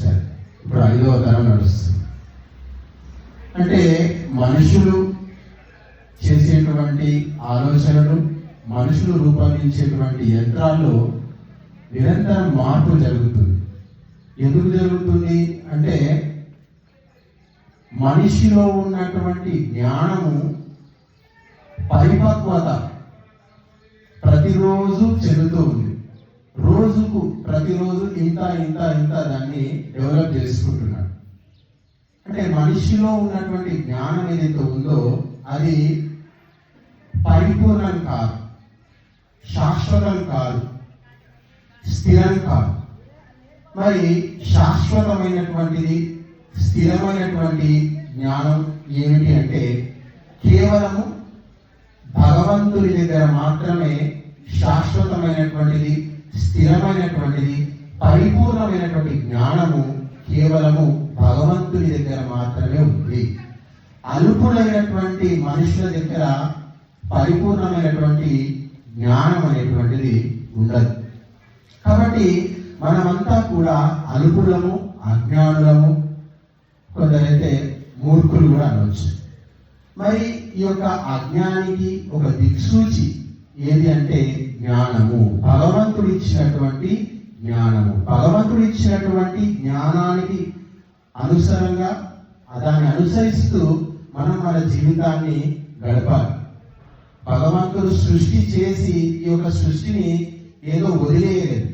Telephone ఇప్పుడు ఐదవ తరం నడుస్తుంది. అంటే మనుషులు చేసేటువంటి ఆలోచనలు మనుషులు రూపొందించేటువంటి యంత్రాల్లో నిరంతరం మార్పు జరుగుతుంది. ఎందుకు జరుగుతుంది అంటే మనిషిలో ఉన్నటువంటి జ్ఞానము పరిపక్వత ప్రతిరోజు చెందుతూ ఉంది. ఇంత ఇంత ఇంత దాన్ని డెవలప్ చేసుకుంటున్నాడు. అంటే మనిషిలో ఉన్నటువంటి జ్ఞానం ఏదైతే ఉందో అది పరిపూర్ణం కాదు శాశ్వతం కాదు స్థిరం కాదు. మరి శాశ్వతమైనటువంటిది స్థిరమైనటువంటి జ్ఞానం ఏమిటి అంటే కేవలము భగవంతుని దగ్గర మాత్రమే శాశ్వతమైనటువంటిది స్థిరమైనటువంటిది పరిపూర్ణమైనటువంటి జ్ఞానము కేవలము భగవంతుని దగ్గర మాత్రమే ఉంది. అల్పులైనటువంటి మనుషుల దగ్గర పరిపూర్ణమైనటువంటి జ్ఞానం అనేటువంటిది ఉండదు. కాబట్టి మనమంతా కూడా అల్పులము అజ్ఞానులము కొందరైతే మూర్ఖులు కూడా అనవచ్చు మరి ఈ యొక్క అజ్ఞానికి ఒక దిక్సూచి ఏది అంటే జ్ఞానము. భగవంతుడు ఇచ్చినటువంటి జ్ఞానము. భగవంతుడు ఇచ్చినటువంటి జ్ఞానానికి అనుసరంగా దాన్ని అనుసరిస్తూ మనం మన జీవితాన్ని గడపాలి. భగవంతుడు సృష్టి చేసి ఈ యొక్క సృష్టిని ఏదో వదిలేయలేదు.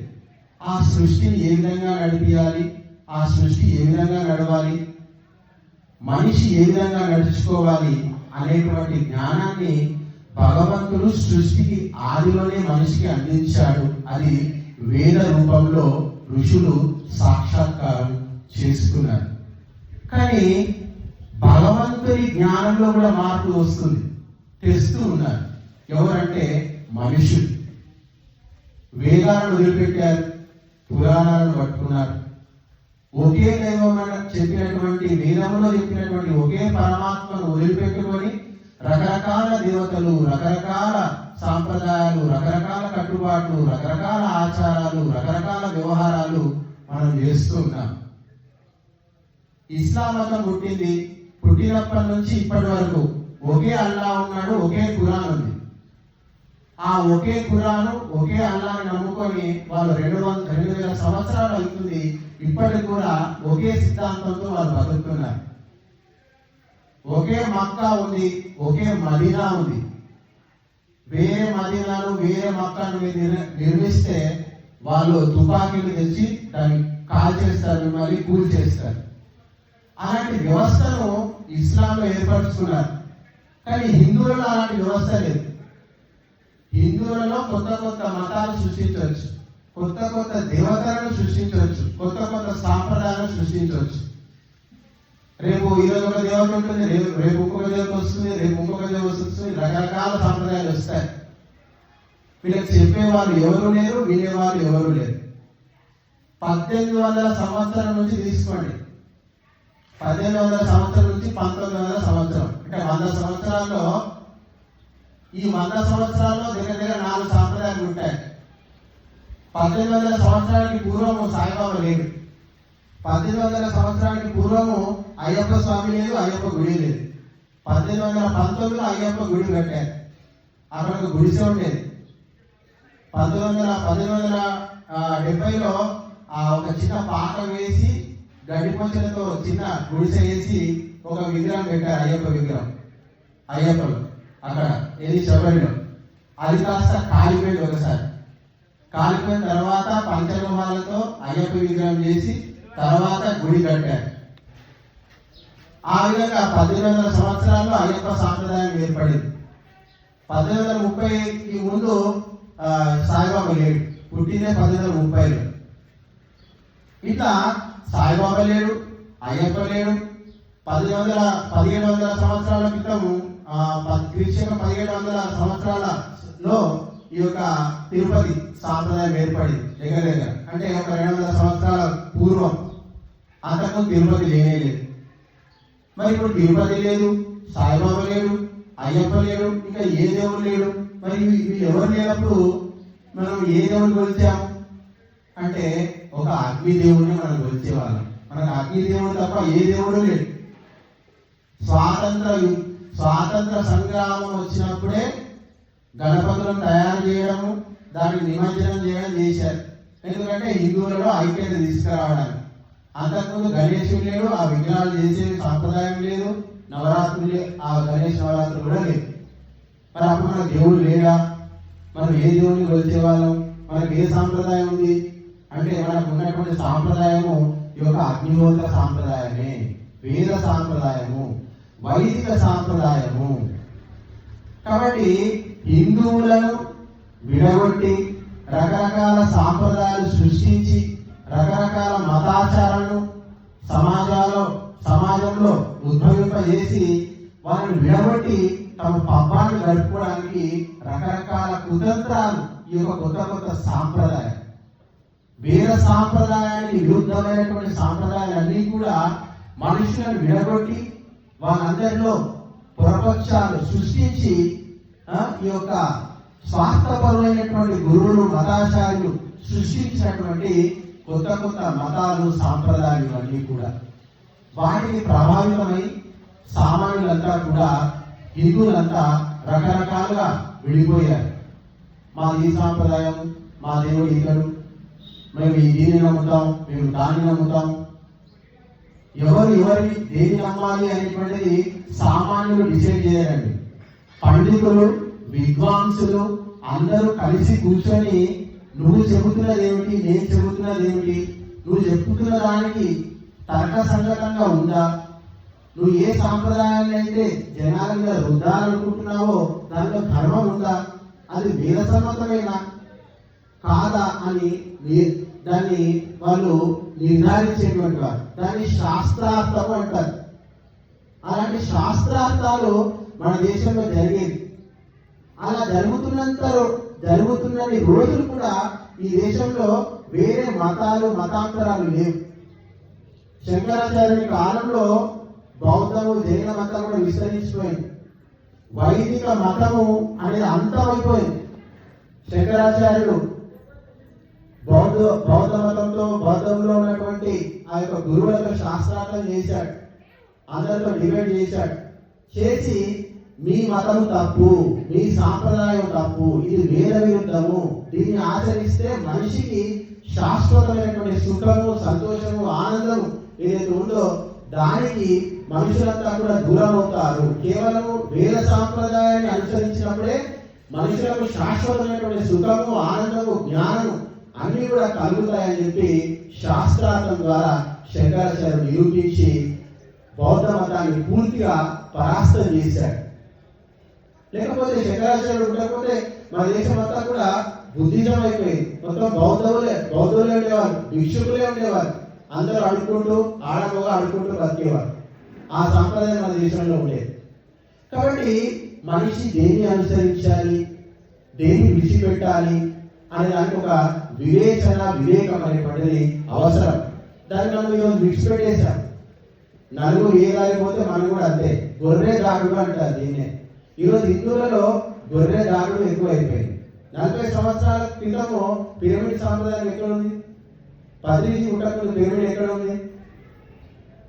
ఆ సృష్టిని ఏ విధంగా నడిపించాలి ఆ సృష్టి ఏ విధంగా నడవాలి? మనిషి ఏ విధంగా నడుచుకోవాలి అనేటువంటి జ్ఞానాన్ని భగవంతుడు సృష్టికి ఆదిలోనే మనిషికి అందించాడు. అది వేద రూపంలో ఋషులు సాక్షాత్కారం చేసుకున్నారు. కానీ భగవంతుని జ్ఞానంలో కూడా మార్పు వస్తుంది. తెస్తూ ఉన్నారు. ఎవరంటే మనుషులు. వేదాలను వదిలిపెట్టారు పురాణాలను పట్టుకున్నారు. ఒకే దైవం చెప్పినటువంటి వేదంలో చెప్పినటువంటి ఒకే పరమాత్మను వదిలిపెట్టుకొని రకరకాల దేవతలు రకరకాల సాంప్రదాయాలు రకరకాల కట్టుబాట్లు రకరకాల ఆచారాలు రకరకాల వ్యవహారాలు మనం చేస్తూ ఉన్నాం. ఇస్లాం మతం పుట్టింది పుట్టినప్పటి నుంచి ఇప్పటి వరకు ఒకే అల్లా ఉన్నాడు ఒకే ఖురాన్ ఉంది. ఆ ఒకే ఖురాను ఒకే అల్లాని నమ్ముకొని వాళ్ళు రెండు వంద రెండు వేల సంవత్సరాలు అవుతుంది ఇప్పటికి కూడా ఒకే సిద్ధాంతంతో వాళ్ళు బతుకుతున్నారు. ఒకే మక్కా ఉంది ఒకే మదీనా ఉంది. వేరే మదీనాను వేరే మక్కాను నిర్మిస్తే వాళ్ళు తుపాకీలు తెచ్చి దాన్ని కాల్ చేస్తారు మిమ్మల్ని కూల్ చేస్తారు. అలాంటి వ్యవస్థను ఇస్లాంలో ఏర్పరచుకున్నారు. కానీ హిందువులలో అలాంటి వ్యవస్థ లేదు. హిందువులలో కొత్త కొత్త మతాలు సృష్టించవచ్చు. కొత్త కొత్త దేవతలను సృష్టించవచ్చు. కొత్త కొత్త సాంప్రదాయాలను సృష్టించవచ్చు. రేపు ఈరోజు ఒక దేవత ఉంటుంది రేపు రేపు ఇంకొక దేవత వస్తుంది రేపు ఇంకొక దేవత వస్తుంది రకరకాల సాంప్రదాయాలు వస్తాయి. వీళ్ళకి చెప్పేవారు ఎవరు లేరు వినేవాళ్ళు ఎవరు లేరు. పద్దెనిమిది వందల సంవత్సరం నుంచి తీసుకోండి. పద్దెనిమిది వందల సంవత్సరం నుంచి పంతొమ్మిది వందల సంవత్సరం. అంటే వంద సంవత్సరాల్లో ఈ వంద సంవత్సరాల్లో దగ్గర దగ్గర నాలుగు సాంప్రదాయాలు ఉంటాయి. పద్దెనిమిది వందల సంవత్సరానికి పూర్వం సాయిబాబా లేడు. పద్దెనిమిది వందల సంవత్సరానికి పూర్వము అయ్యప్ప స్వామి లేదు అయ్యప్ప గుడి లేదు. పద్దెనిమిది వందల పంతొమ్మిదిలో అయ్యప్ప గుడి కట్టారు. అక్కడ ఒక గుడిసె ఉండేది. పంతొమ్మిది వందల పద్దెనిమిది వందల డెబ్బైలో ఆ ఒక చిన్న పాక వేసి గడిపంచలతో చిన్న గుడిసె వేసి ఒక విగ్రహం పెట్టారు అయ్యప్ప విగ్రహం. అయ్యప్పలు. అక్కడ ఏది శబరిలో అది కాస్త కాలిపోయింది ఒకసారి. కాలిపోయిన తర్వాత పంచలోహాలతో అయ్యప్ప విగ్రహం చేసి తర్వాత గుడి కట్టారు. ఆ విధంగా పద్దెనిమిది వందల సంవత్సరాల్లో అయ్యప్ప సాంప్రదాయం ఏర్పడింది. పద్దెనిమిది వందల ముప్పైకి ముందు సాయిబాబా లేడు. పుట్టినే పద్దెనిమిది వందల ముప్పైలో. ఇట్లా సాయిబాబా లేడు అయ్యప్ప లేడు. పదిహేను వందల పదిహేడు వందల సంవత్సరాల క్రితము ఆ, పదిహేడు వందల సంవత్సరాలలో ఈ యొక్క తిరుపతి సాంప్రదాయం ఏర్పడింది. దగ్గర దగ్గర అంటే ఒక రెండు వందల సంవత్సరాల పూర్వం. అంతకు తిరుపతి లేనే లేదు. మరి ఇప్పుడు తిరుపతి లేదు సాయిబాబా లేడు అయ్యప్ప లేడు ఇంకా ఏ దేవుడు లేడు? మరి ఇవి ఎవరు లేనప్పుడు మనం ఏ దేవుని కొలిచాం? అంటే ఒక అగ్ని దేవుడిని మనం కొలిచేవాళ్ళం. మనకు అగ్ని దేవుడు తప్ప ఏ దేవుడు లేడు. స్వాతంత్ర స్వాతంత్ర సంగ్రామం వచ్చినప్పుడే గణపతులను తయారు చేయడము దాన్ని నిమజ్జనం చేయడం చేశారు. ఎందుకంటే హిందువులలో ఐక్యత తీసుకురావడానికి. అంతకుముందు గణేశుడు లేడు ఆ విగ్రహాలు చేసే సాంప్రదాయం లేదు నవరాత్రులు ఆ గణేష్ నవరాత్రులు కూడా లేదు మరి అప్పుడు మన దేవుడు లేడా? మనం ఏ దేవుడిని కొలిచేవాళ్ళం? మనకు మనకి ఏ సాంప్రదాయం ఉంది? అంటే మనకు ఉన్నటువంటి సాంప్రదాయము ఈ యొక్క అగ్నిహోత్ర సాంప్రదాయమే వేద సాంప్రదాయము వైదిక సాంప్రదాయము. కాబట్టి హిందువులను విడగొట్టి రకరకాల సాంప్రదాయాలు సృష్టించి రకరకాల మతాచారాలను సమాజాల్లో సమాజంలో ఉద్భవింపజేసి వారిని విడగొట్టి తమ పబ్బాన్ని గడుపుకోవడానికి రకరకాల కుతంత్రాలు ఈ యొక్క కొత్త కొత్త సాంప్రదాయం వేద సాంప్రదాయానికి విరుద్ధమైనటువంటి సాంప్రదాయాలన్నీ కూడా మనుషులను విడగొట్టి వాళ్ళందరిలో పురపక్షాలు సృష్టించి ఈ యొక్క స్వార్థపరమైనటువంటి గురువులు మతాచార్యులు సృష్టించినటువంటి కొత్త కొత్త మతాలు సాంప్రదాయాలు ఇవన్నీ కూడా. వాటిని ప్రభావితమై సామాన్యులంతా కూడా హిందువులంతా రకరకాలుగా విడిపోయారు. మా ఈ సాంప్రదాయం మా దేవుడు ఇతడు మేము ఈ దీన్ని నమ్ముతాం మేము దాన్ని నమ్ముతాం. ఎవరు ఎవరిని దేని నమ్మాలి అనేటువంటిది సామాన్యులు డిసైడ్ చేయరండి. పండితులు విద్వాంసులు అందరూ కలిసి కూర్చొని నువ్వు చెబుతున్నది ఏమిటి నేను చెబుతున్నది ఏమిటి నువ్వు చెప్పుతున్న దానికి తర్క సంగతంగా ఉందా? నువ్వు ఏ సాంప్రదాయాన్ని అయితే జనాల మీద రుద్దాలనుకుంటున్నావో దాంట్లో ధర్మం ఉందా? అది వేద సమ్మతమేనా కాదా అని దాన్ని వాళ్ళు నిర్ధారించేటువంటి వారు. దాన్ని శాస్త్రార్థం అంటారు. అలాంటి శాస్త్రార్థాలు మన దేశంలో జరిగేది అలా జరుగుతున్నంత జరుగుతున్న రోజులు కూడా ఈ దేశంలో వేరే మతాలు మతాంతరాలు లేవు. శంకరాచార్యుని కాలంలో బౌద్ధము జైన మతం కూడా విస్తరించిపోయింది. వైదిక మతము అనేది అంతమైపోయింది. శంకరాచార్యుడు బౌద్ధ బౌద్ధ మతంతో బౌద్ధంలో ఉన్నటువంటి ఆ యొక్క గురువులతో శాస్త్రార్థం చేశాడు. అందరితో డిబేట్ చేశాడు. చేసి మీ మతం తప్పు మీ సాంప్రదాయం తప్పు ఇది వేద విరుద్ధము. దీన్ని ఆచరిస్తే మనిషికి శాశ్వతమైనటువంటి సుఖము సంతోషము ఆనందము ఏదైతే ఉందో దానికి మనుషులంతా కూడా దూరం అవుతారు. కేవలం వేద సాంప్రదాయాన్ని అనుసరించినప్పుడే మనుషులకు శాశ్వతమైనటువంటి సుఖము ఆనందము జ్ఞానము అన్ని కూడా కలుగుతాయని చెప్పి శాస్త్రార్థం ద్వారా శంకరాచార్యుడు నిరూపించి బౌద్ధ మతాన్ని పూర్తిగా పరాస్తం చేశాడు లేకపోతే శంకరాచార్యుడు ఉండకపోతే మన దేశం అంతా కూడా బుద్ధిజం అయిపోయింది. మొత్తం బౌద్ధవులే బౌద్ధులే ఉండేవారు భిక్షుకులే ఉండేవారు. అందరూ అడుక్కుంటూ ఆడమగా అడుక్కుంటూ బతికేవారు ఆ సాంప్రదాయం మన దేశంలో ఉండేది. కాబట్టి మనిషి దేన్ని అనుసరించాలి దేన్ని విడిచిపెట్టాలి అనే దానికి ఒక వివేచన వివేకం అనేటువంటిది అవసరం. దాన్ని మనం ఈరోజు విడిచిపెట్టేశాం. నలుగురు ఏ పోతే మనం కూడా అంతే. గొర్రె దాడుడు అంటారు దీన్నే. ఈరోజు హిందువులలో గొర్రె దాడుడు ఎక్కువైపోయింది. నలభై సంవత్సరాల క్రితము పిరమిడ్ సాంప్రదాయం ఎక్కడ ఉంది? పదిహేను ఉండకుండా పిరమిడ్ ఎక్కడ ఉంది?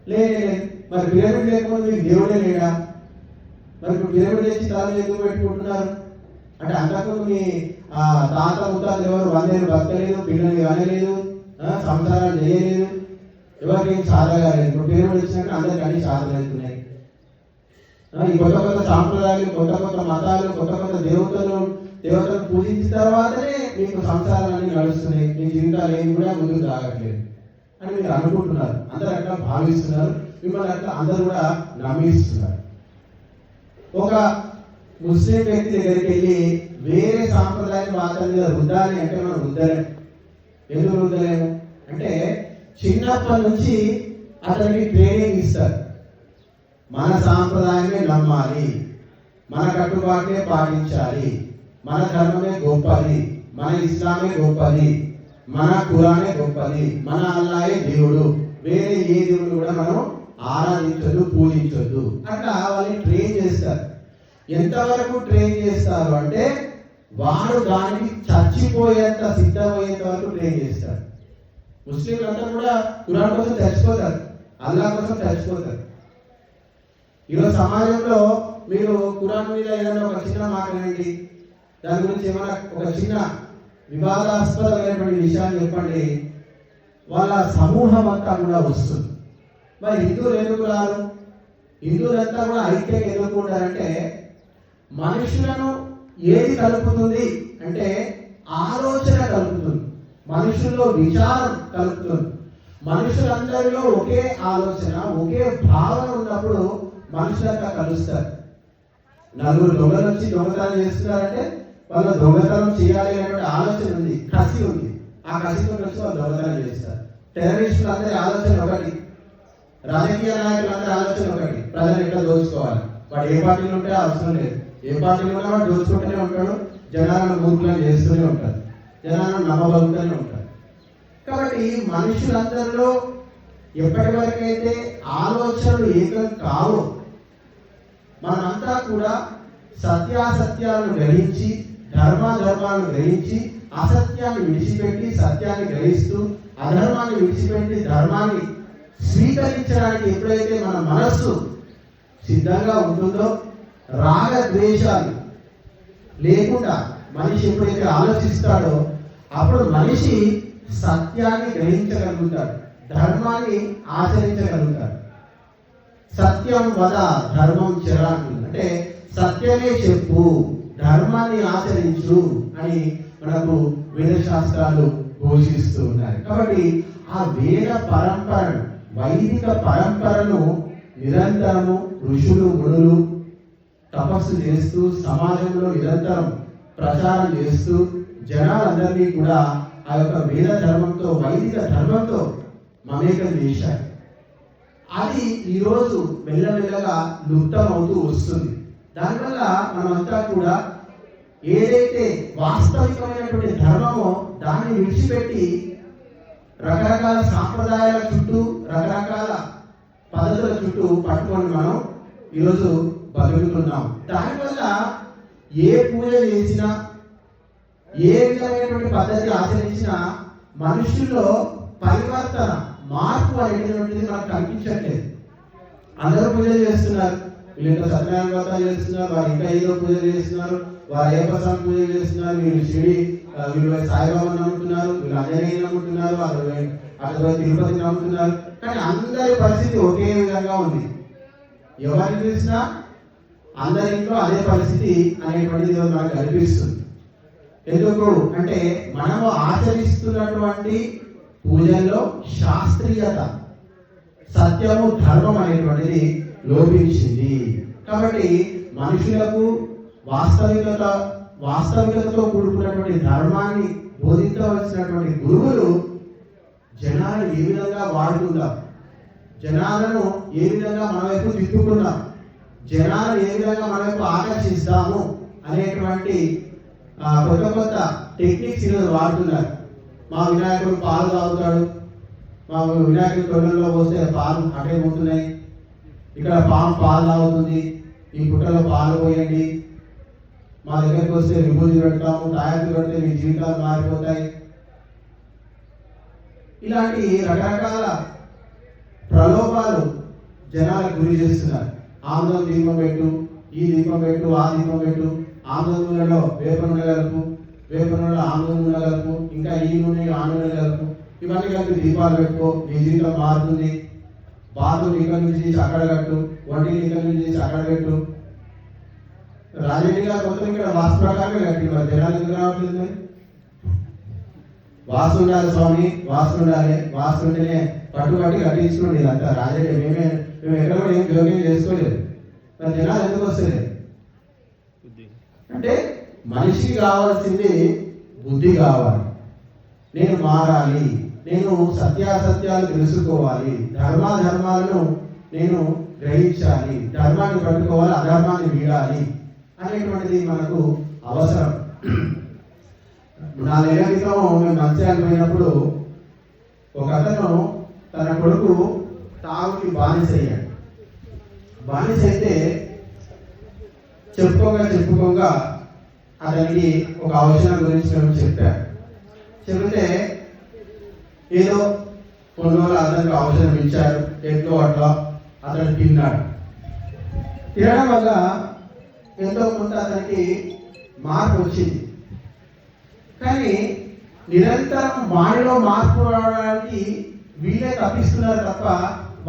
లేదు మరి పిరమిడ్ లేకుండా మీకు దేవుడే లేడా? మరి ఇప్పుడు పిరమిడ్ చేసి తాను ఎందుకు పెట్టుకుంటున్నారు? అంటే అంతకుముందు మీ తాత ముత్తాలు ఎవరు వందేళ్ళు బతకలేదు పిల్లలు కానలేదు సంసారాలు చేయలేదు. ఎవరికి ఏం సాధగాలేదు ఇప్పుడు పిరమిడ్ వచ్చినాక అందరికీ అన్ని సాధగలుగుతున్నాయి ఆ, కొత్త కొత్త సాంప్రదాయాలు కొత్త కొత్త మతాలు కొత్త కొత్త దేవతలు దేవతలు పూజించిన తర్వాతనే మీకు సంసారాలన్నీ నడుస్తున్నాయి. మీ జీవితాలు ఏమి కూడా ముందుకు సాగట్లేదు అని మీరు అనుకుంటున్నారు. అందరు అట్లా భావిస్తున్నారు. మిమ్మల్ని అట్లా అందరూ కూడా నమ్మిస్తున్నారు. ఒక ముస్లిం వ్యక్తి దగ్గరికి వెళ్ళి వేరే సాంప్రదాయం మాత్రం మీద రుద్దాలి అంటే మనం రుద్దలేం ఎందుకు రుద్దలేము అంటే చిన్నప్పటి నుంచి అతనికి ట్రైనింగ్ ఇస్తారు. మన సాంప్రదాయమే నమ్మాలి. మన కట్టుబాటునే పాటించాలి. మన ధర్మమే గొప్పది. మన ఇస్లామే గొప్పది. మన కురానే గొప్పది. మన అల్లాయే దేవుడు. వేరే ఏ దేవుడు కూడా మనం ఆరాధించదు పూజించొద్దు. అట్లా వాళ్ళని ట్రైన్ చేస్తారు. ఎంతవరకు ట్రైన్ చేస్తారు అంటే వాడు దానికి చచ్చిపోయేంత సిద్ధమయ్యేంత వరకు ట్రైన్ చేస్తారు. ముస్లింలు అంతా కూడా కురాన్ కోసం చచ్చిపోతారు. అల్లా కోసం చచ్చిపోతారు. ఈరోజు సమాజంలో మీరు కురాన్ మీద ఏదైనా ఒక చిన్న మాట దాని గురించి ఏమైనా ఒక చిన్న వివాదాస్పదమైనటువంటి విషయాన్ని చెప్పండి. వాళ్ళ సమూహం అంతా కూడా వస్తుంది. మరి హిందువులు ఎందుకు రారు? హిందువులంతా కూడా ఐక్యం ఎందుకు మనుషులను ఏది కలుపుతుంది అంటే ఆలోచన కలుపుతుంది. మనుషుల్లో విచారం కలుపుతుంది. మనుషులందరిలో ఒకే ఆలోచన ఒకే భావన ఉన్నప్పుడు మనుషులంతా కలుస్తారు. నలుగురు దొంగలు వచ్చి దొంగతనం చేస్తున్నారంటే వాళ్ళు దొంగతనం చేయాలి అనేటువంటి ఆలోచన ఉంది కసి ఉంది. ఆ కసితో కలిసి వాళ్ళు దొంగతనం చేస్తారు. టెర్రరిస్టులు అందరి ఆలోచన ఒకటి. రాజకీయ నాయకులు అందరి ఆలోచన ఒకటి. ప్రజలు ఎట్లా దోచుకోవాలి? వాడు ఏ పార్టీలు ఉంటే అవసరం లేదు. ఏ పార్టీలు ఉన్నా వాడు దోచుకుంటూనే ఉంటాడు. జనాలను మూర్ఖులను చేస్తూనే ఉంటాడు. జనాలను నమ్మబలుగుతూనే ఉంటారు కాబట్టి మనుషులందరిలో ఎప్పటి వరకైతే ఆలోచనలు ఏకం కావో కూడా సత్యాసత్యాలను గ్రహించి ధర్మ ధర్మాలను గ్రహించి అసత్యాన్ని విడిచిపెట్టి సత్యాన్ని గ్రహిస్తూ అధర్మాన్ని విడిచిపెట్టి ధర్మాన్ని స్వీకరించడానికి ఎప్పుడైతే మన మనస్సు సిద్ధంగా ఉంటుందో రాగ ద్వేషాలు లేకుండా మనిషి ఎప్పుడైతే ఆలోచిస్తాడో అప్పుడు మనిషి సత్యాన్ని గ్రహించగలుగుతాడు ధర్మాన్ని ఆచరించగలుగుతాడు. సత్యం వద ధర్మం చెర అంటే సత్యమే చెప్పు ధర్మాన్ని ఆచరించు అని మనకు వేద శాస్త్రాలు ఘోషిస్తూ ఉన్నాయి. కాబట్టి ఆ వేద పరంపరను వైదిక పరంపరను నిరంతరము ఋషులు మునులు తపస్సు చేస్తూ సమాజంలో నిరంతరం ప్రచారం చేస్తూ జనాలందరినీ కూడా ఆ యొక్క వేద ధర్మంతో వైదిక ధర్మంతో మమేకం చేశారు. అది ఈరోజు మెల్లమెల్లగా లుప్తమవుతూ వస్తుంది. దానివల్ల మనమంతా కూడా ఏదైతే వాస్తవికమైనటువంటి ధర్మమో దాన్ని విడిచిపెట్టి రకరకాల సాంప్రదాయాల చుట్టూ రకరకాల పద్ధతుల చుట్టూ పట్టుకొని మనం ఈరోజు బతుకుతున్నాం. దానివల్ల ఏ పూజ చేసినా ఏ విధమైనటువంటి పద్ధతి ఆచరించినా మనుషుల్లో పరివర్తన మార్పు అనేటువంటిది మనకు కనిపించట్లేదు. అందరూ పూజలు చేస్తున్నారు. వీళ్ళు ఇంకా సత్యనారాయణ వ్రతాలు చేస్తున్నారు వారు ఇంకా ఏదో పూజలు చేస్తున్నారు వారు ఏ ప్రసాదం పూజ చేస్తున్నారు వీళ్ళు షిడి వీళ్ళు సాయిబాబా నమ్ముతున్నారు వీళ్ళు అంజనేయ నమ్ముతున్నారు వాళ్ళు అక్కడ తిరుపతి నమ్ముతున్నారు. కానీ అందరి పరిస్థితి ఒకే విధంగా ఉంది. ఎవరిని చూసినా అందరింట్లో అదే పరిస్థితి అనేటువంటిది ఈరోజు మనకు కనిపిస్తుంది. ఎందుకు? అంటే మనము ఆచరిస్తున్నటువంటి పూజల్లో శాస్త్రీయత సత్యము ధర్మం అనేటువంటిది లోపించింది. కాబట్టి మనుషులకు వాస్తవికత వాస్తవికతతో కూడుకున్నటువంటి ధర్మాన్ని బోధించవలసినటువంటి గురువులు జనాలు ఏ విధంగా వాడుకుందాం జనాలను ఏ విధంగా మన వైపు తిప్పుకుందాం జనాలు ఏ విధంగా మన వైపు ఆకర్షిస్తాము అనేటువంటి కొత్త కొత్త టెక్నిక్స్ ఈరోజు వాడుతున్నారు. మా వినాయకుడు పాలు తాగుతాడు మా వినాయకుడి తొడల్లో పోస్తే పాలు అటే పోతున్నాయి ఇక్కడ పాము పాలు తాగుతుంది. ఈ పుట్టలో పాలు పోయండి. మా దగ్గరికి వస్తే విభూతి పెడతాము టాయర్లు పెడితే మీ జీవితాలు మారిపోతాయి. ఇలాంటి రకరకాల ప్రలోభాలు జనాలకు గురి చేస్తున్నారు. ఆంధ్ర దీపం పెట్టు ఈ దీపం పెట్టు ఆ దీపం పెట్టు ఆముదం వేప నూనె కలుపు రేపు నూనెలో ఆముదం నూనె కలుపు ఇంకా ఈ నూనె ఆ నూనె కలుపు. ఇవన్నీ కలిపి దీపాలు పెట్టుకో నీ జీవితం మారుతుంది బాధలు ఇక్కడ నుంచి తీసి అక్కడ కట్టు వంటిని ఇక్కడ నుంచి తీసి అక్కడ పెట్టు. రాజకీయ గారు మొత్తం ఇక్కడ వాస్తు ప్రకారమే కట్టి మరి జనాలు ఎందుకు రావట్లేదు మరి? వాస్తు ఉండాలి స్వామి వాస్తు ఉండాలి. వాస్తు ఉంటేనే పట్టుబట్టి కట్టించుకోండి ఇదంతా. రాజకీయ మేమే మేము ఎక్కడ కూడా ఏం జోక్యం చేసుకోలేదు. మరి జనాలు ఎందుకు వస్తలేదు అంటే మనిషి కావాల్సింది బుద్ధి కావాలి. నేను మారాలి నేను సత్యాసత్యాలు తెలుసుకోవాలి ధర్మాధర్మాలను నేను గ్రహించాలి ధర్మాన్ని పట్టుకోవాలి అధర్మాన్ని వీడాలి అనేటువంటిది మనకు అవసరం. నాలుగేళ్ళ క్రితం మేము మంచిర్యాల పోయినప్పుడు ఒక అతను తన కొడుకు తాగుకి బానిసయ్యాడు బానిస అయితే చెప్పుకోగా చెప్పుకోగా అతనికి ఒక అవసరం గురించి మేము చెప్పారు చెబితే ఏదో కొన్ని రోజులు అతనికి అవసరం ఇచ్చారు ఎట్లో అట్లా అతను తిన్నాడు. తినడం వల్ల ఎంతో కొంత అతనికి మార్పు వచ్చింది. కానీ నిరంతరం వాడిలో మార్పు రావడానికి వీళ్ళే తప్పిస్తున్నారు తప్ప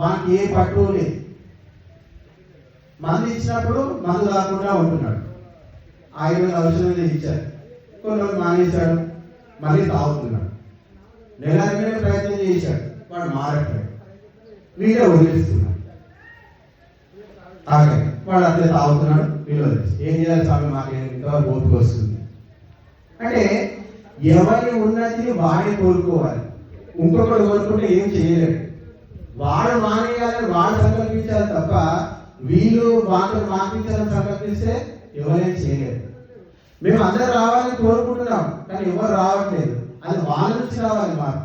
వానికి ఏ పట్టు లేదు. మందు ఇచ్చినప్పుడు మందు రాకుండా ఉంటున్నాడు. ఆయుర్వేద ఔషధం ఇచ్చారు. కొన్ని రోజులు మానేశాడు మళ్ళీ తాగుతున్నాడు నెల ప్రయత్నం చేశాడు వాడు మారట్లేదు. వీళ్ళే వదిలిస్తున్నాడు తాగాడు వాడు అట్లే తాగుతున్నాడు వీళ్ళు వదిలేసి ఏం చేయాలి స్వామి మాకు ఇంతవరకు ఓపిక వస్తుంది? అంటే ఎవరి ఉన్నది వాడే కోరుకోవాలి. ఇంకొకరు కోరుకుంటే ఏం చేయలేడు. వాడు మానేయాలని వాడు సంకల్పించాలి తప్ప వీళ్ళు వాళ్ళు మానిపించాలని సంకల్పిస్తే ఎవరేం చేయలేరు. మేము అందరూ రావాలని కోరుకుంటున్నాం కానీ ఎవరు రావట్లేదు. అది వాళ్ళ నుంచి రావాలి మాకు.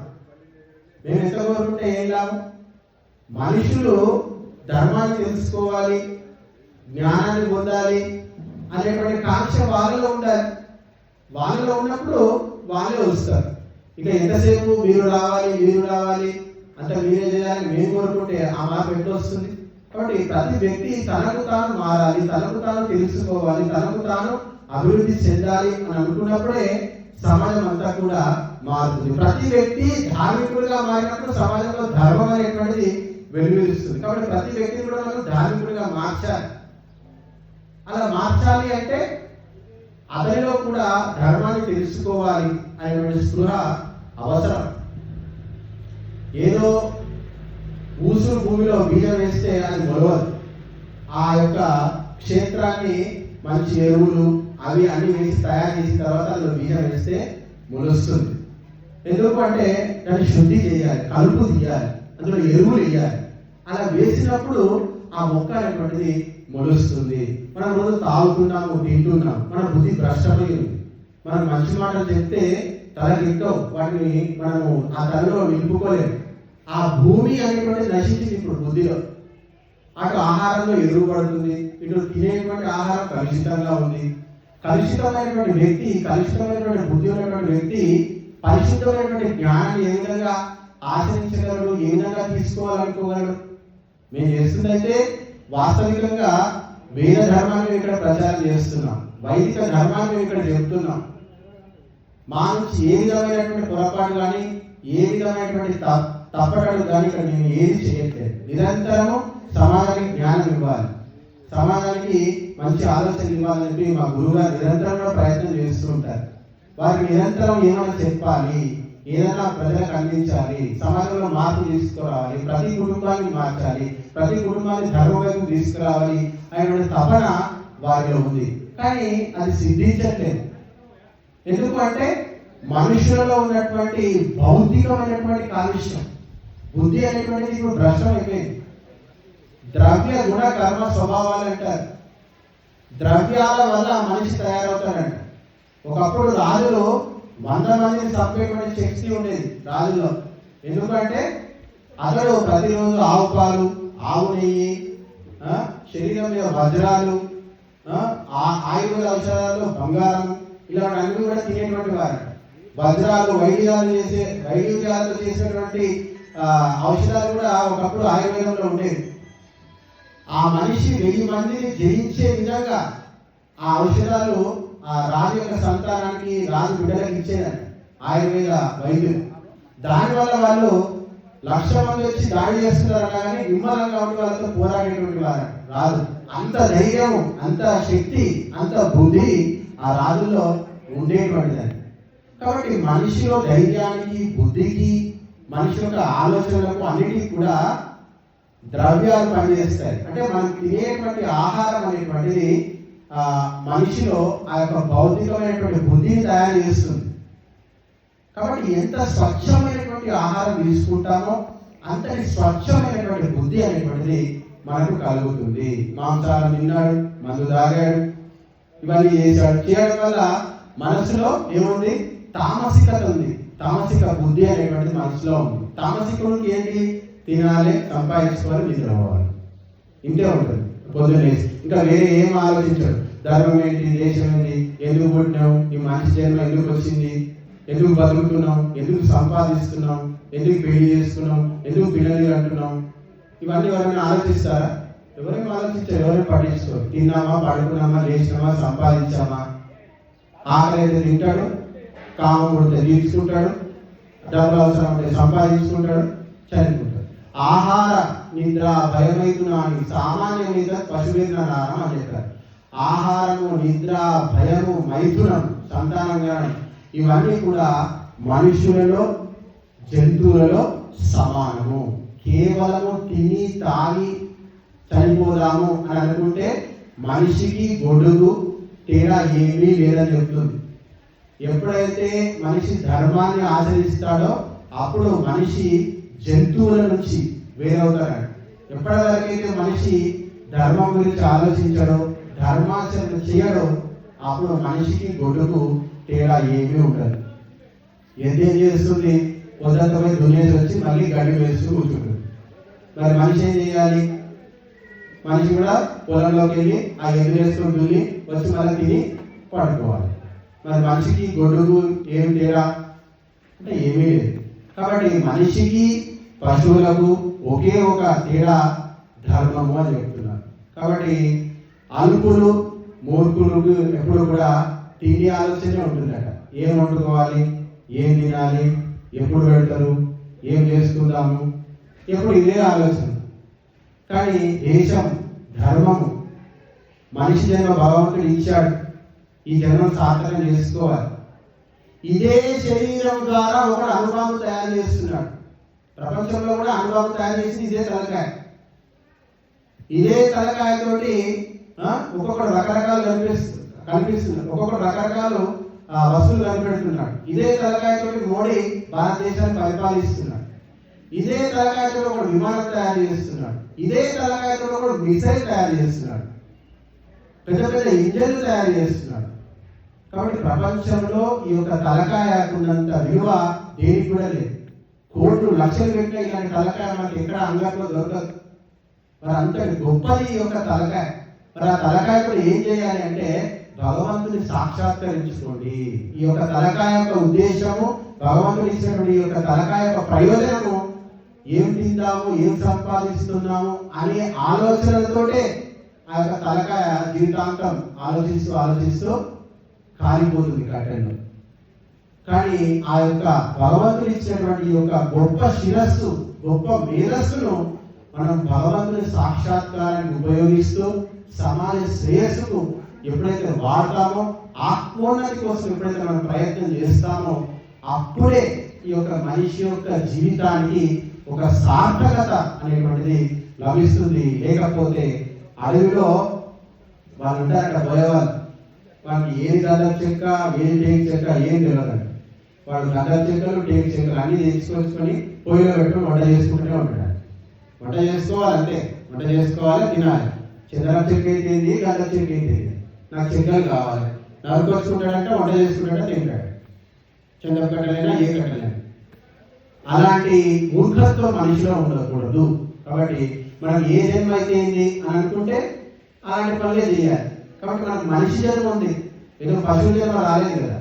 మేము ఎంత కోరుకుంటే ఏం లాభం? మనుషులు ధర్మాన్ని తెలుసుకోవాలి జ్ఞానాన్ని పొందాలి అనేటువంటి కాంక్ష వాళ్ళలో ఉండాలి. వాళ్ళలో ఉన్నప్పుడు వాళ్ళే వస్తారు. ఇక ఎంతసేపు మీరు రావాలి మీరు రావాలి అంత మీరే చేయాలి మేము కోరుకుంటే ఆ మార్పు ఎట్లా వస్తుంది? కాబట్టి ప్రతి వ్యక్తి తనకు తాను మారాలి తనకు తాను తెలుసుకోవాలి తనకు తాను అభివృద్ధి చెందాలి అని అనుకున్నప్పుడే సమాజం అంతా కూడా మారుతుంది. ప్రతి వ్యక్తి ధార్మికుడిగా మారినప్పుడు సమాజంలో ధర్మం అనేటువంటిది వెలువరిస్తుంది కాబట్టి ప్రతి వ్యక్తి కూడా మనం ధార్మికుడిగా మార్చాలి. అలా మార్చాలి అంటే అతనిలో కూడా ధర్మాన్ని తెలుసుకోవాలి అనేటువంటి స్పృహ అవసరం. ఏదో ఊసురు భూమిలో బీజం వేస్తే అది మొలవదు. ఆ యొక్క క్షేత్రాన్ని మంచి ఎరువులు అవి అన్ని వేసి తయారు చేసిన తర్వాత అందులో బీజం వేస్తే మొలుస్తుంది. ఎందుకు అంటే దాన్ని శుద్ధి చేయాలి కలుపు తీయాలి అందులో ఎరువులు వేయాలి. అలా వేసినప్పుడు ఆ మొక్క అనేటువంటిది మొలుస్తుంది. మనం రోజు తాగుతున్నాము తింటున్నాం మన బుద్ధి భ్రష్టమైంది మనం మంచి మాటలు చెప్తే తలకింటాం వాటిని మనము ఆ తలలో నింపుకోలేము. ఆ భూమి అనేటువంటిది నశించింది ఇప్పుడు బుద్ధిలో. అటు ఆహారంలో ఎరువు పడుతుంది ఇటు తినేటువంటి ఆహారం కలుషితంగా ఉంది. కలుషితమైనటువంటి వ్యక్తి కలుషితమైనటువంటి బుద్ధి ఉన్నటువంటి వ్యక్తి పరిశుద్ధమైనటువంటి జ్ఞానాన్ని ఏ విధంగా ఆచరించగలడు ఏ విధంగా తీసుకోవాలనుకోగలడు? మేము చేస్తుందంటే వాస్తవికంగా వేద ధర్మాన్ని ఇక్కడ ప్రచారం చేస్తున్నాం. వైదిక ధర్మాన్ని ఇక్కడ చెప్తున్నాం. మా నుంచి ఏ విధమైనటువంటి పొరపాటు కానీ ఏ విధమైనటువంటి తప్పటలు కానీ ఇక్కడ మేము ఏది చేయట్లేదు. నిరంతరము సమాజానికి జ్ఞానం ఇవ్వాలి. సమాజానికి మంచి ఆలోచన ఇవ్వాలంటే మా మా గురువుగారు నిరంతరంగా ప్రయత్నం చేస్తుంటారు వారికి నిరంతరం ఏమైనా చెప్పాలి? ఏదైనా ప్రజలకు అందించాలి? సమాజంలో మార్పు తీసుకురావాలి? ప్రతి కుటుంబాన్ని మార్చాలి? ప్రతి కుటుంబాన్ని ధర్మవైపు తీసుకురావాలి అనే తపన వారిలో ఉంది. కానీ అది సిద్ధించట్లేదు. ఎందుకంటే మనుషులలో ఉన్నటువంటి భౌతికమైనటువంటి కాలుష్యం బుద్ధి అనేటువంటిది ఇప్పుడు భ్రష్టం అయిపోయింది. ద్రవ్య గుణ కర్మ స్వభావాలు అంటారు. ద్రవ్యాల వల్ల మనిషి తయారవుతాడంట. ఒకప్పుడు రాజులు వంద మందిని చంపేటువంటి శక్తి ఉండేది రాజుల్లో. ఎందుకంటే అతడు ప్రతిరోజు ఆవు పాలు ఆవు నెయ్యి శరీరం మీద వజ్రాలు ఆ, ఆయుర్వేద ఔషధాలు బంగారం ఇలాంటి అన్ని కూడా తినేటువంటి వారు. వజ్రాలు వైద్యాలు చేసే వైద్యాలు చేసేటువంటి ఔషధాలు కూడా ఒకప్పుడు ఆయుర్వేదంలో ఉండేవి. ఆ మనిషి వెయ్యి మందిని జయించే విధంగా ఆ ఔషధాలు ఆ రాజు యొక్క సంతానానికి రాజు బిడ్డలకు ఇచ్చేదండి ఆయుర్వేద వైద్యులు. దానివల్ల వాళ్ళు లక్ష మంది వచ్చి దాడి చేస్తున్నారు కానీ నిమ్మలంగా ఉండి వాళ్ళతో పోరాడేటువంటి వారు రాజు. అంత ధైర్యం అంత శక్తి అంత బుద్ధి ఆ రాజుల్లో ఉండేటువంటిదండి కాబట్టి మనిషిలో ధైర్యానికి బుద్ధికి మనిషి యొక్క ఆలోచనలకు అన్నిటికీ కూడా ద్రవ్యాలు పనిచేస్తాయి. అంటే మనం తినేటువంటి ఆహారం అనేటువంటిది మనిషిలో ఆ యొక్క భౌతికమైనటువంటి బుద్ధిని తయారు చేస్తుంది. కాబట్టి ఎంత స్వచ్ఛమైనటువంటి ఆహారం తీసుకుంటామో అంతటి స్వచ్ఛమైనటువంటి బుద్ధి అనేటువంటిది మనకు కలుగుతుంది. మాంసాలు తిన్నాడు మందు తాగాడు ఇవన్నీ చేశాడు. చేయడం వల్ల మనసులో ఏముంది? తామసికత ఉంది. తామసిక బుద్ధి అనేటువంటిది మనసులో ఉంది. తామసికుడికి ఏంటి? తినాలి సంపాదించుకోవాలి నిద్రపోవాలి ఇంతే ఉంటుంది. పొద్దున్న ఇంకా వేరే ఏం ఆలోచించడు ధర్మం ఏంటి దేశం ఏంటి ఎందుకు పుట్టినాం ఈ మనిషి జన్మ ఎందుకు వచ్చింది ఎందుకు బతుకుతున్నాం ఎందుకు సంపాదిస్తున్నాం ఎందుకు పెళ్ళి చేసుకున్నాం ఎందుకు పిల్లలు అంటున్నాం ఇవన్నీ ఎవరైనా ఆలోచిస్తారా? ఎవరైనా ఆలోచించారు ఎవరైనా పట్టించుకోరు. తిన్నామా పడుకున్నామా లేచినామా సంపాదించామా? ఆకలి అయితే తింటాడు కామం కొడితే తీర్చుకుంటాడు డబ్బులు అవసరం ఉంటే సంపాదించుకుంటాడు చనిపోతాడు ఆహార నిద్ర భయమైతున్నాను సామాన్య నిద్ర పశువేదన నారం అని చెప్పారు ఆహారము నిద్ర భయము మైథునం సంతానం కానీ ఇవన్నీ కూడా మనుషులలో జంతువులలో సమానము. కేవలము తిని తాగి చనిపోదాము అని అనుకుంటే మనిషికి గొడుగు తేడా ఏమీ లేదని చెప్తుంది. ఎప్పుడైతే మనిషి ధర్మాన్ని ఆచరిస్తాడో అప్పుడు మనిషి జంతువుల నుంచి వేరవుతారండి ఎప్పటివరకైతే మనిషి ధర్మం గురించి ఆలోచించడో ధర్మాచరణ చేయడో అప్పుడు మనిషికి గొడ్డుకు తేడా ఏమీ ఉండదు. ఎంతేం చేస్తుంది? పొద్దున్న పోయి దున్నేసి వచ్చి మళ్ళీ గడ్డి వేస్తూ కూర్చుంటుంది. మరి మనిషి ఏం చేయాలి? మనిషి కూడా పొలంలోకి వెళ్ళి ఆ ఎదురు దున్ని వచ్చి మళ్ళీ తిని పడుకోవాలి. మరి మనిషికి గొడుగు ఏమి తేడా? అంటే ఏమీ లేదు. కాబట్టి మనిషికి పశువులకు ఒకే ఒక తేడా ధర్మము అని చెప్తున్నారు. కాబట్టి అల్పులు మూర్ఖులకు ఎప్పుడు కూడా తిండి ఆలోచనే ఉంటుందట. ఏం వండుకోవాలి ఏం తినాలి ఎప్పుడు పెడతారు ఏం చేసుకుందాము ఎప్పుడు ఇదే ఆలోచన. కానీ దేశం ధర్మము మనిషి జన్మ భగవంతుడు ఇచ్చాడు. ఈ జన్మ సాధన చేసుకోవాలి. ఇదే శరీరం ద్వారా ఒక అనుభవం తయారు చేస్తున్నాడు. ప్రపంచంలో కూడా అనుభవం తయారు చేసి ఇదే తలకాయ. ఇదే తలకాయతోటి ఒక్కొక్కడు రకరకాలు కనిపిస్తుంది కనిపిస్తుంది ఒక్కొక్కడు రకరకాలు ఆ, వస్తువులు కనిపెడుతున్నాడు ఇదే తలకాయతోటి మోడీ భారతదేశాన్ని పరిపాలిస్తున్నాడు ఇదే తలకాయతో ఒక విమానం తయారు చేస్తున్నాడు ఇదే తలకాయతో ఒక మిసైల్ తయారు చేస్తున్నాడు పెద్ద పెద్ద ఇంజన్లు తయారు చేస్తున్నాడు కాబట్టి ప్రపంచంలో ఈ యొక్క తలకాయకున్నంత విలువ దేనికి కూడా లేదు. కోట్లు లక్షలు పెట్టిన ఇలాంటి తలకాయ మనకి ఎక్కడ అంగట్లో దొరకదు. మరి అంతటి గొప్పది ఈ యొక్క తలకాయ. మరి ఆ తలకాయ కూడా ఏం చేయాలి అంటే భగవంతుని సాక్షాత్కరించుకోండి. ఈ యొక్క తలకాయ యొక్క ఉద్దేశము భగవంతుడు ఇచ్చినటువంటి ఈ యొక్క తలకాయ యొక్క ప్రయోజనము ఏం తిందాము ఏం సంపాదిస్తున్నాము అనే ఆలోచనలతోటే ఆ యొక్క తలకాయ జీవితాంతం ఆలోచిస్తూ ఆలోచిస్తూ కాలిపోతుంది కట్టెల్లో కానీ ఆ యొక్క భగవంతుడు ఇచ్చినటువంటి ఈ యొక్క గొప్ప శిరస్సు గొప్ప మేధస్సును మనం భగవంతుని సాక్షాత్కారాన్ని ఉపయోగిస్తూ సమాజ శ్రేయస్సుకు ఎప్పుడైతే వాడతామో ఆత్మోన్నతి కోసం ఎప్పుడైతే మనం ప్రయత్నం చేస్తామో అప్పుడే ఈ యొక్క మనిషి యొక్క జీవితానికి ఒక సార్థకత అనేటువంటిది లభిస్తుంది. లేకపోతే అడవిలో వాళ్ళు అక్కడ పోయేవాళ్ళు వాళ్ళకి ఏది గదర్ చెక్క ఏది చెక్క ఏం తెలియదు వాళ్ళు గదర్ చెక్కలు టేక్ చెక్కలు అన్ని తెచ్చుకొచ్చుకొని పొయ్యిలో పెట్టుకొని వంట చేసుకుంటూనే ఉంటాడు వంట చేసుకోవాలి అంతే. వంట చేసుకోవాలి తినాలి. చంద్రం చెక్క అయితే ఏంది? చెక్క అయితే నాకు చెక్కలు కావాలి. నరుకొచ్చుకుంటాడంటే వంట చేసుకుంటాడంటే తింటాడు చంద్రం కట్టలైనా ఏ కట్టలైనా. అలాంటి మూర్ఖత్వం మనిషిలో ఉండకూడదు. కాబట్టి మనం ఏ జన్మ అయితే అని అనుకుంటే అలాంటి పనులే చేయాలి. కాబట్టి మనకు మనిషి జన్మ ఉంది. ఏదో పశువు జన్మ రాలేదు కదా.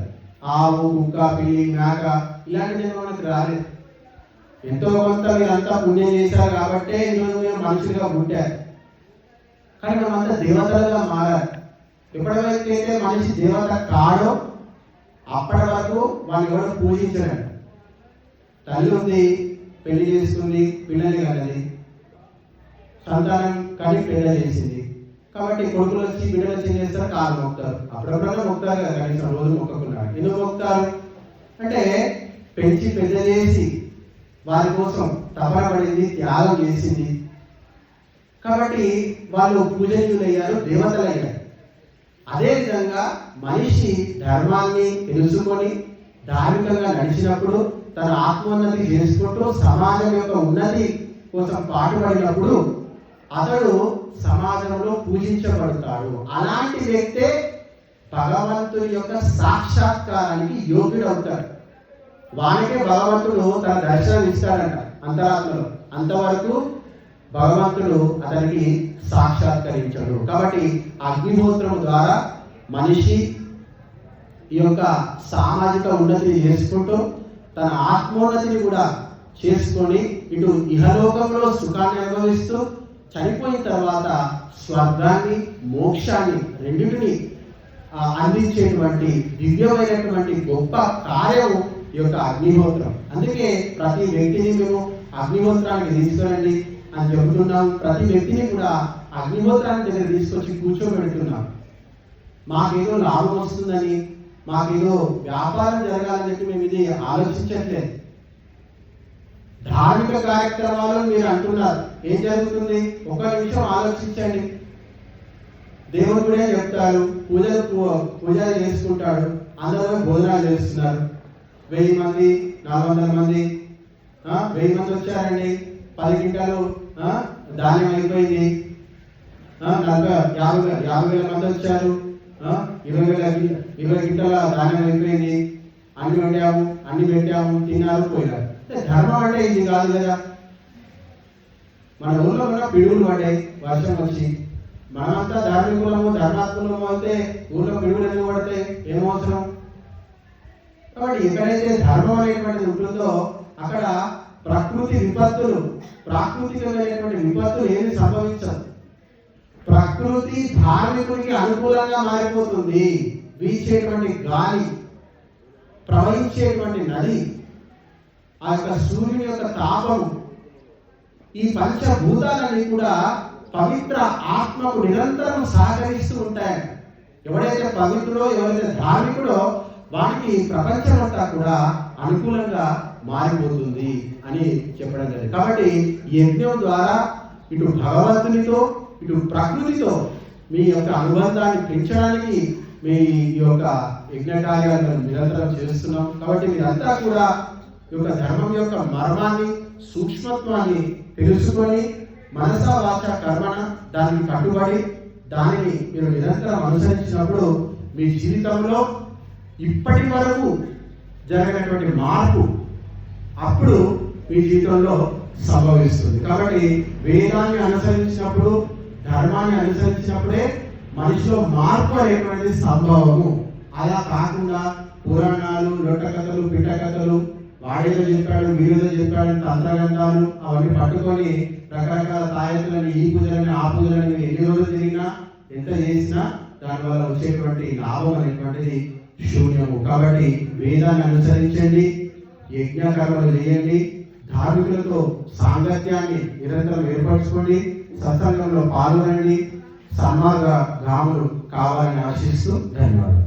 ఆవు కుక్క పిల్లి మేక ఇలాంటి జన్మ మనకు రాలేదు. ఎంతో కొంత వీళ్ళంతా పుణ్యం చేశారు కాబట్టే ఈరోజు మేము మనుషులుగా పుట్టారు. కానీ మనమంతా దేవతలుగా మారాలి. ఎప్పటివరకైతే మనిషి దేవత కాడో అప్పటి వరకు వాళ్ళు ఎవరు పూజించరండి తల్లి ఉంది పెళ్ళి చేసుకుంది పిల్లలు కలది. సంతానం కానీ పెళ్ళి చేసింది. కాబట్టి కొడుకులు వచ్చి బిడ్డలు వచ్చి చేస్తారు? కాలు మొక్తారు అప్పుడప్పుడన్నా మొక్తారు కదా కనీసం రోజు మొక్కకున్నారు ఎందుకు మొక్కుతారు అంటే పెంచి పెద్ద చేసి వారి కోసం తపన పడింది త్యాగం చేసింది. కాబట్టి వాళ్ళు పూజనీయులయ్యారు దేవతలయ్యారు. అదేవిధంగా మనిషి ధర్మాన్ని తెలుసుకొని ధార్మికంగా నడిచినప్పుడు తన ఆత్మోన్నతి చేసుకుంటూ సమాజం యొక్క ఉన్నతి కోసం పాటుపడినప్పుడు అతడు సమాజంలో పూజించబడతాడు. అలాంటి వ్యక్తే భగవంతుని యొక్క సాక్షాత్కారానికి యోగ్యుడు అవుతాడు. వానికే భగవంతుడు తన దర్శనం ఇస్తాడంట అంతరాత్మలో. అంతవరకు భగవంతుడు అతనికి సాక్షాత్కరించాడు. కాబట్టి అగ్నిహోత్రం ద్వారా మనిషి ఈ యొక్క సామాజిక ఉన్నతిని చేసుకుంటూ తన ఆత్మోన్నతిని కూడా చేసుకొని ఇటు ఇహలోకంలో సుఖాన్ని అనుభవిస్తూ చనిపోయిన తర్వాత స్వర్గాన్ని మోక్షాన్ని రెండింటిని అందించేటువంటి దివ్యమైనటువంటి గొప్ప కార్యం ఈ యొక్క అగ్నిహోత్రం. అందుకే ప్రతి వ్యక్తిని మేము అగ్నిహోత్రానికి తీసుకురండి అని చెబుతున్నాం. ప్రతి వ్యక్తిని కూడా అగ్నిహోత్రానికి దగ్గర తీసుకొచ్చి కూర్చోబెడుతున్నాం. మాకేదో లాభం వస్తుందని మాకేదో వ్యాపారం జరగాలని చెప్పి మేము ఇది ఆలోచించట్లేదు ధార్మిక కార్యక్రమాలు మీరు అంటున్నారు. ఏం జరుగుతుంది? ఒక నిమిషం ఆలోచించండి. దేవుడే కూడా చెప్తాడు పూజలు పూ- పూజలు చేసుకుంటాడు అందరూ భోజనాలు చేస్తున్నారు. వెయ్యి మంది నాలుగు వందల మంది వెయ్యి మంది వచ్చారండి. పది గింటలు ధాన్యం అయిపోయింది. నలభై యాభై యాభై వేల మంది వచ్చారు. ఇరవై వేల ఇరవై గింటల ధాన్యం అయిపోయింది. అన్ని వండాము అన్ని పెట్టాము తిన్నారు పోయినారు. ధర్మం అంటే ఇది కాదు కదా. మన ఊళ్ళో కూడా పిడుగులు పడ్డాయి వర్షం వచ్చి. మనమంతా ధార్మికులము ధర్మాత్ములము అయితే ఊళ్ళో పిడుగులు ఎందుకు పడితే ఏమవసరం కాబట్టి ఎక్కడైతే ధర్మం అనేటువంటిది ఉంటుందో అక్కడ ప్రకృతి విపత్తులు ప్రాకృతికమైనటువంటి విపత్తులు ఏమి సంభవించదు ప్రకృతి ధార్మికుడికి అనుకూలంగా మారిపోతుంది. వీచేటువంటి గాలి ప్రవహించేటువంటి నది ఆ యొక్క సూర్యుని యొక్క తాపము ఈ పంచభూతాలన్నీ కూడా పవిత్ర ఆత్మకు నిరంతరం సహకరిస్తూ ఉంటాయి. ఎవడైతే పవిత్రుడో ఎవరైతే ధార్మికుడో వానికి ప్రపంచం అంతా కూడా అనుకూలంగా మారిపోతుంది అని చెప్పడం జరిగింది. కాబట్టి యజ్ఞం ద్వారా ఇటు భగవంతునితో ఇటు ప్రకృతితో మీ యొక్క అనుబంధాన్ని పెంచడానికి మీ ఈ యొక్క యజ్ఞ కార్యాలను నిరంతరం చేస్తున్నాం. కాబట్టి మీరంతా కూడా ఈ యొక్క ధర్మం యొక్క మర్మాన్ని సూక్ష్మత్వాన్ని తెలుసుకొని మనస వాచ కర్మణ దానికి కట్టుబడి దానిని మీరు నిరంతరం అనుసరించినప్పుడు మీ జీవితంలో ఇప్పటి వరకు జరిగినటువంటి మార్పు అప్పుడు మీ జీవితంలో సంభవిస్తుంది. కాబట్టి వేదాన్ని అనుసరించినప్పుడు ధర్మాన్ని అనుసరించినప్పుడే మనిషిలో మార్పు అనేటువంటిది సంభవము. అలా కాకుండా పురాణాలు లొట్ట కథలు పిట్ట కథలు వాడేదో చెప్పాడు వీరేదో చెప్పాడు తంత్రగంధాలు అవన్నీ పట్టుకొని రకరకాల తాయెత్తులని ఈ పూజలని ఆ పూజలని ఎన్ని రోజులు జరిగినా ఎంత చేసినా దానివల్ల వచ్చేటువంటి లాభం అనేటువంటిది శూన్యము. కాబట్టి వేదాన్ని అనుసరించండి యజ్ఞకర్మలు చేయండి ధార్మికులతో సాంగత్యాన్ని నిరంతరం ఏర్పరచుకోండి సత్సంగంలో పాల్గొనండి సన్మార్గ గ్రాములు కావాలని ఆశిస్తూ ధన్యవాదాలు.